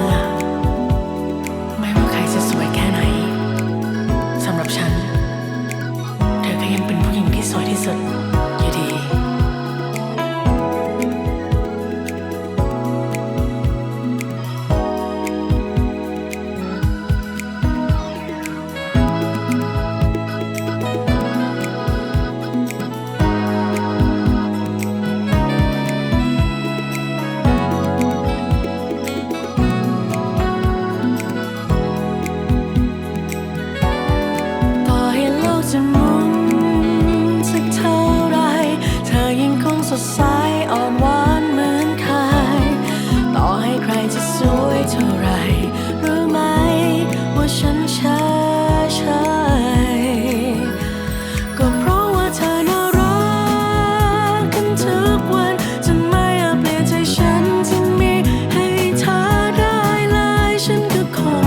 มื่อ ไม่ว่าใครจะสวยแค่ไหนสำหรับฉัน เธอก็ยเป็นผู้หญิงที่สวยที่สุด อ่อนหวานเหมือนใครต่อให้ใครจะสวยเท่าไรรู้ไหม ว่าฉันช้าชายก็เพราะว่าเธอน่ารักกันทุกวันจะไม่เปลี่ยนใจฉันที่มีให้เธอได้เลยฉันก็คอ